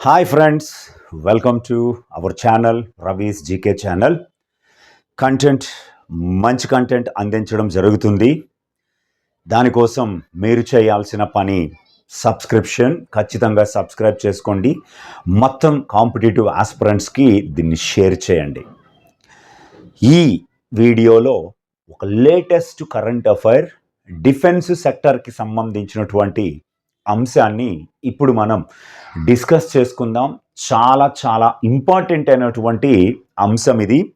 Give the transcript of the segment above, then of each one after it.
Hi friends welcome to our channel Ravi's GK channel content మంచి content అందించడం జరుగుతుంది. దానికోసం మీరు చేయాల్సిన పని సబ్స్క్రిప్షన్ ఖచ్చితంగా సబ్స్క్రైబ్ చేసుకోండి. మొత్తం కాంపిటేటివ్ ఆస్పిరెంట్స్కి దీన్ని షేర్ చేయండి. ఈ వీడియోలో ఒక లేటెస్ట్ కరెంట్ అఫైర్ డిఫెన్స్ సెక్టర్కి సంబంధించినటువంటి అంశాన్ని ఇప్పుడు మనం డిస్కస్ చేసుకుందాం. చాలా చాలా ఇంపార్టెంట్ అయినటువంటి అంశం ఇది.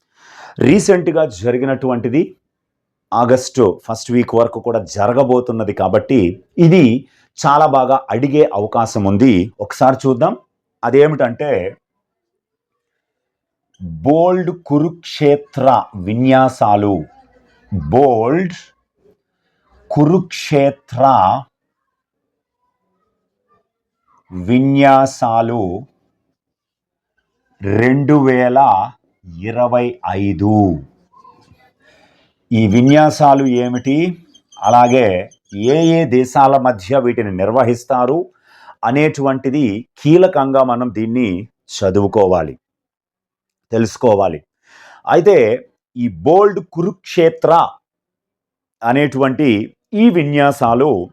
రీసెంట్గా జరిగినటువంటిది ఆగస్టు ఫస్ట్ వీక్ వరకు కూడా జరగబోతున్నది కాబట్టి ఇది చాలా బాగా అడిగే అవకాశం ఉంది. ఒకసారి చూద్దాం. అదేమిటంటే బోల్డ్ కురుక్షేత్ర విన్యాసాలు. బోల్డ్ కురుక్షేత్ర విన్యాసాలు రెండు వేల ఇరవై ఐదు. ఈ విన్యాసాలు ఏమిటి? అలాగే ఏ ఏ దేశాల మధ్య వీటిని నిర్వహిస్తారు అనేటువంటిది కీలకంగా మనం దీన్ని చదువుకోవాలి తెలుసుకోవాలి. అయితే ఈ బోల్డ్ కురుక్షేత్ర అనేటువంటి ఈ విన్యాసాలు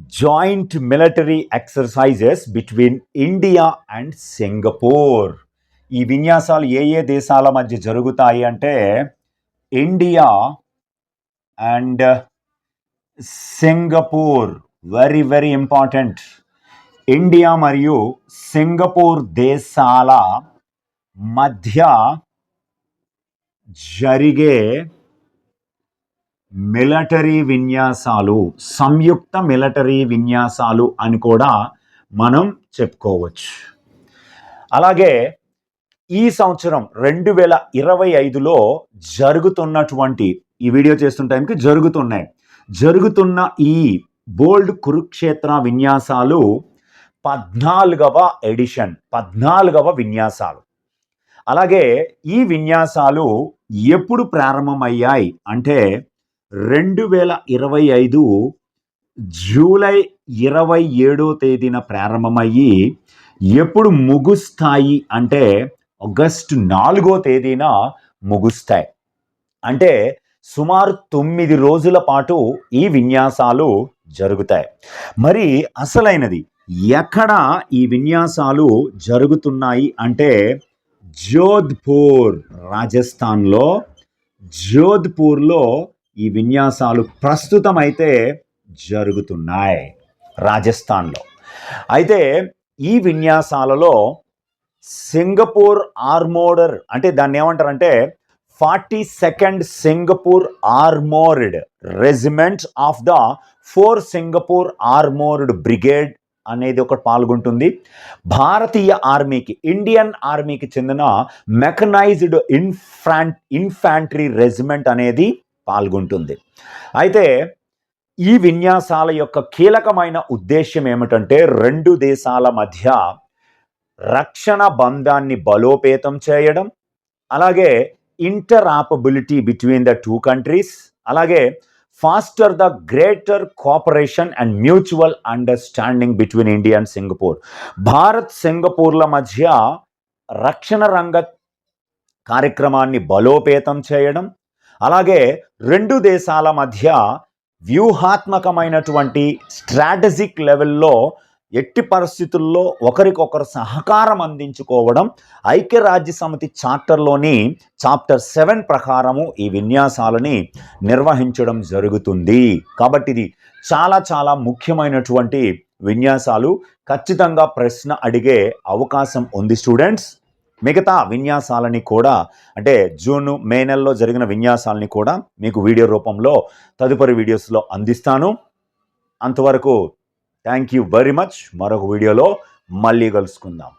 joint military exercises between India and Singapore. ఈ విన్యాసాలు ఏ ఏ దేశాల మధ్య జరుగుతాయి అంటే India and Singapore. Very very important. India మరియు సింగపూర్ దేశాల మధ్య జరిగే మిలటరీ విన్యాసాలు సంయుక్త మిలటరీ విన్యాసాలు అని కూడా మనం చెప్పుకోవచ్చు. అలాగే ఈ సంవత్సరం రెండు వేల ఇరవై ఐదులో జరుగుతున్నటువంటి ఈ వీడియో చేస్తున్న టైంకి జరుగుతున్నాయి. జరుగుతున్న ఈ బోల్డ్ కురుక్షేత్ర విన్యాసాలు పద్నాలుగవ ఎడిషన్ పద్నాలుగవ విన్యాసాలు. అలాగే ఈ విన్యాసాలు ఎప్పుడు ప్రారంభమయ్యాయి అంటే రెండు వేల ఇరవై ఐదు జూలై ఇరవై ఏడో తేదీన ప్రారంభమయ్యి ఎప్పుడు ముగుస్తాయి అంటే ఆగస్టు నాలుగో తేదీన ముగుస్తాయి. అంటే సుమారు తొమ్మిది రోజుల పాటు ఈ విన్యాసాలు జరుగుతాయి. మరి అసలైనది ఎక్కడ ఈ విన్యాసాలు జరుగుతున్నాయి అంటే జోధ్పూర్ రాజస్థాన్లో జోధ్పూర్లో ఈ విన్యాసాలు ప్రస్తుతం అయితే జరుగుతున్నాయి రాజస్థాన్లో. అయితే ఈ విన్యాసాలలో సింగపూర్ ఆర్మోర్డర్ అంటే దాన్ని ఏమంటారంటే forty second Singapore armoured regiment of the four Singapore armoured brigade అనేది ఒకటి పాల్గొంటుంది. భారతీయ ఆర్మీకి ఇండియన్ ఆర్మీకి చెందిన మెకనైజ్డ్ ఇన్ఫ్రాన్ ఇన్ఫాంట్రీ రెజిమెంట్ అనేది పాల్గొంటుంది. అయితే ఈ విన్యాసాల యొక్క కీలకమైన ఉద్దేశం ఏమిటంటే రెండు దేశాల మధ్య రక్షణ బంధాన్ని బలోపేతం చేయడం అలాగే interoperability between the two countries అలాగే foster the greater cooperation and mutual understanding between India and Singapore Bharat సింగపూర్ల మధ్య రక్షణ రంగ కార్యక్రమాన్ని బలోపేతం చేయడం అలాగే రెండు దేశాల మధ్య వ్యూహాత్మకమైనటువంటి స్ట్రాటజిక్ లెవెల్లో ఎట్టి పరిస్థితుల్లో ఒకరికొకరు సహకారం అందించుకోవడం ఐక్యరాజ్య సమితి చార్టర్లోని చాప్టర్ సెవెన్ ప్రకారము ఈ విన్యాసాలని నిర్వహించడం జరుగుతుంది. కాబట్టి ఇది చాలా చాలా ముఖ్యమైనటువంటి విన్యాసాలు. ఖచ్చితంగా ప్రశ్న అడిగే అవకాశం ఉంది స్టూడెంట్స్. మిగతా విన్యాసాలని కూడా అంటే జూన్ మే నెలలో జరిగిన విన్యాసాలని కూడా మీకు వీడియో రూపంలో తదుపరి వీడియోస్లో అందిస్తాను. అంతవరకు థ్యాంక్ యూ వెరీ మచ్. మరొక వీడియోలో మళ్ళీ కలుసుకుందాం.